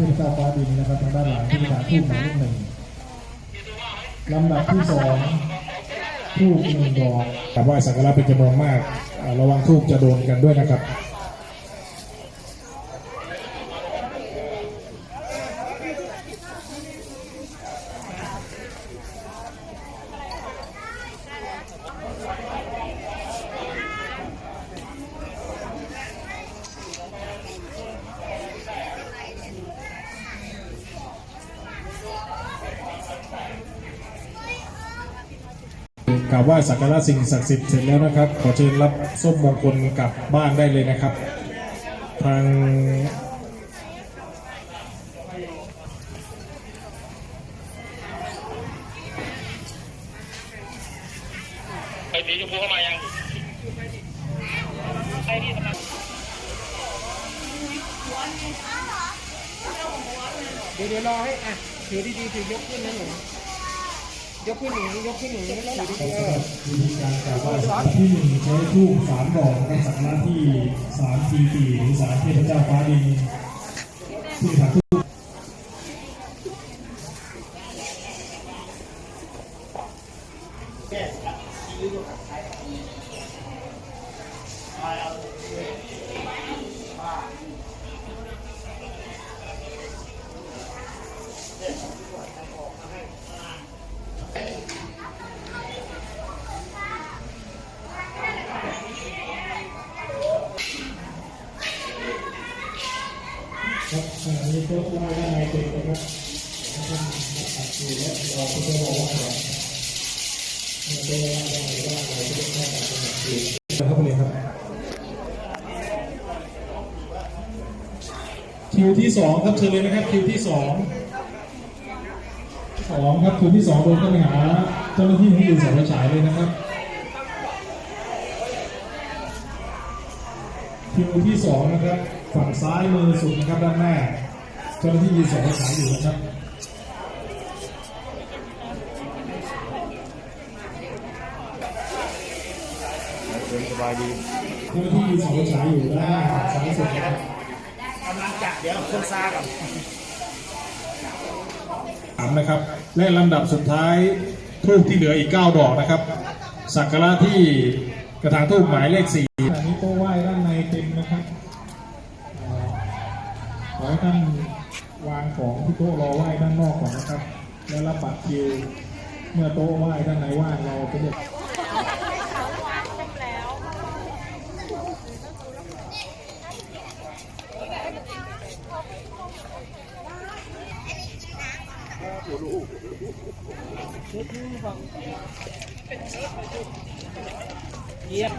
ทพเจ้าฟ้าดินนะครับทางด้านหลังที่สานทูบหมายเลขหนึ่งลำดับที่สองทูบหนึ่งดอกแต่ว่าสักการะเป็นจำนวนมาก ระวังทูบจะโดนกันด้วยนะครับ กราบไหว้สักการะสิ่งศักดิ์สิทธิ์เสร็จแล้วนะครับ ขอเชิญรับส้มมงคลกลับบ้านได้เลยนะครับ ทางไปสีชมพูเข้ามายังไอ้นี่ทำไมเดี๋ยวเดี๋ยวรอให้อะถือดีๆถือยกขึ้นนะหนู ยกขึ้นหนูยกขึ้นหนูถือดีๆเออวิธีการกราบไหว้สักกาที่หนึ่งใช้ทูบสามดอกในะครับสักการะที่สามทีปีหรือสามเทพเจ้าฟ้าดินที่ฐานทูบ ครับขณะนี้โต๊ะไหว้ด้านในเต็มนะครับท่านตัดสินและรอผู้ช่วบอกว่าก่อนโต๊ะไหว้ด้านในว่าเราจะได้เข้าตัดสินคือครับเลยครับคิวที่สองครับเชิญเลยนะครับคิวที่สองสองครับคิวที่สองโดนเข้าไปหาเจ้าหน้าที่ที่ดูสายฉายเลยนะครับคิวที่สองนะครับ ฝั่งซ้ายมือสุดนะครับด้านหน้าเจ้าหน้าที่ยืนสองสายอยู่นะครับสบายดีเจ้าหน้าที่ยืนสองสายอยู่ด้านหน้าฝั่งซ้ายสุดนะครับกำลังจะเดี๋ยวเครื่องซ่ากับสามนะครับและลำดับสุดท้ายทูบที่เหลืออีก 9 ดอกนะครับ สักการะที่กระถางทูบหมายเลขสี่อันนี้โต๊ะไหว้ ของที่โต๊ะรอไหว้ด้านนอกก่อนนะครับ แล้วรับบัตรคิว เมื่อโต๊ะไหว้ด้านในว่างเราจะเรียกเยี่ยม